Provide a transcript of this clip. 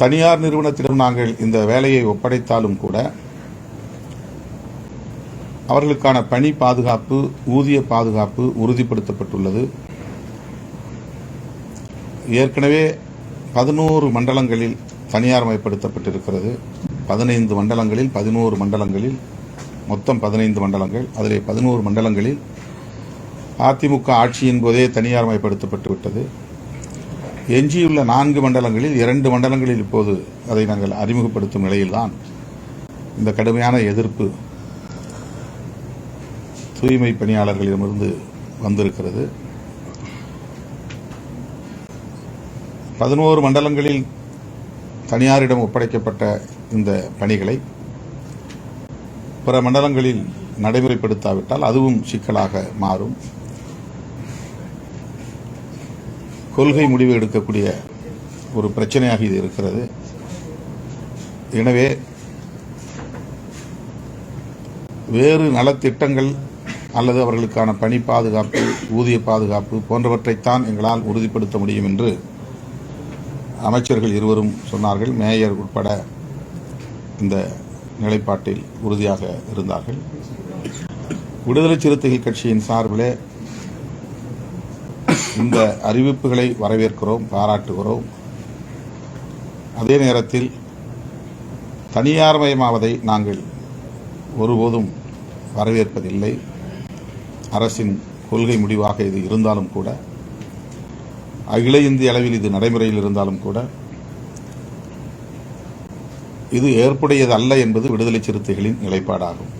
தனியார் நிறுவனத்திடம் நாங்கள் இந்த வேலையை ஒப்படைத்தாலும் கூட அவர்களுக்கான பணி பாதுகாப்பு ஊதிய பாதுகாப்பு உறுதிப்படுத்தப்பட்டுள்ளது. ஏற்கனவே பதினோரு மண்டலங்களில் தனியார்மயப்படுத்தப்பட்டிருக்கிறது பதினைந்து மண்டலங்களில் பதினோரு மண்டலங்களில் மொத்தம் பதினைந்து மண்டலங்கள். அதிலே பதினோரு மண்டலங்களில் அதிமுக ஆட்சியின் போதே தனியார்மயப்படுத்தப்பட்டு விட்டது. எஞ்சியுள்ள நான்கு மண்டலங்களில் இரண்டு மண்டலங்களில் இப்போது அதை நாங்கள் அறிமுகப்படுத்தும் நிலையில்தான் இந்த கடுமையான எதிர்ப்பு தூய்மை பணியாளர்களிடமிருந்து வந்திருக்கிறது. பதினோரு மண்டலங்களில் தனியாரிடம் ஒப்படைக்கப்பட்ட இந்த பணிகளை பிற மண்டலங்களில் நடைமுறைப்படுத்தாவிட்டால் அதுவும் சிக்கலாக மாறும். கொள்கை முடிவு எடுக்கக்கூடிய ஒரு பிரச்சனையாக இது இருக்கிறது. எனவே வேறு நலத்திட்டங்கள் அல்லது அவர்களுக்கான பணி பாதுகாப்பு ஊதிய பாதுகாப்பு போன்றவற்றைத்தான் எங்களால் உறுதிப்படுத்த முடியும் என்று அமைச்சர்கள் இருவரும் சொன்னார்கள். மேயர் உட்பட இந்த நிலைப்பாட்டில் உறுதியாக இருந்தார்கள். விடுதலை சிறுத்தைகள் கட்சியின் சார்பிலே இந்த அறிவிப்புகளை வரவேற்கிறோம் பாராட்டுகிறோம். அதே நேரத்தில் தனியார்மயமாவதை நாங்கள் ஒருபோதும் வரவேற்பதில்லை. அரசின் கொள்கை முடிவாக இது இருந்தாலும் கூட அகில இந்திய அளவில் இது நடைமுறையில் இருந்தாலும் கூட இது ஏற்புடையது அல்ல என்பது விடுதலை சிறுத்தைகளின் நிலைப்பாடாகும்.